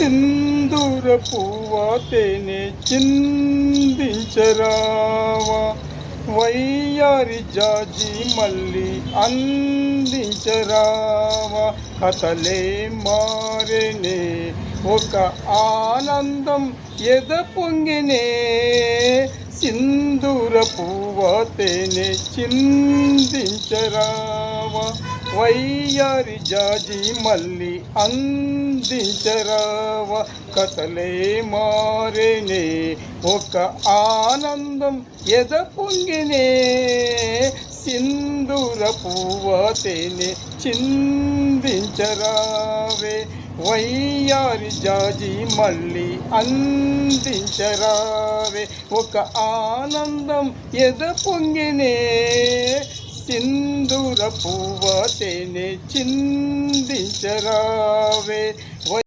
సింధూర పువ్వా తేనె చిందించరావా? వయ్యారి జాజి మళ్ళీ అందించరావా? కథలే మారెనే ఒక ఆనందం ఎద పొంగినే సింధూర పువ్వా తేనె చిందించరా వయ్యారి జాజి మళ్ళీ అందించరావ కథలే మారేనే. ఒక ఆనందం ఎద పొంగినే సింధూర పువ్వతేనే చిందించరావే. వయ్యారి జాజి మళ్ళీ అందించరావే. ఒక ఆనందం ఎద పొంగినే సింధూర పువ్వతేనే చిందించరావే.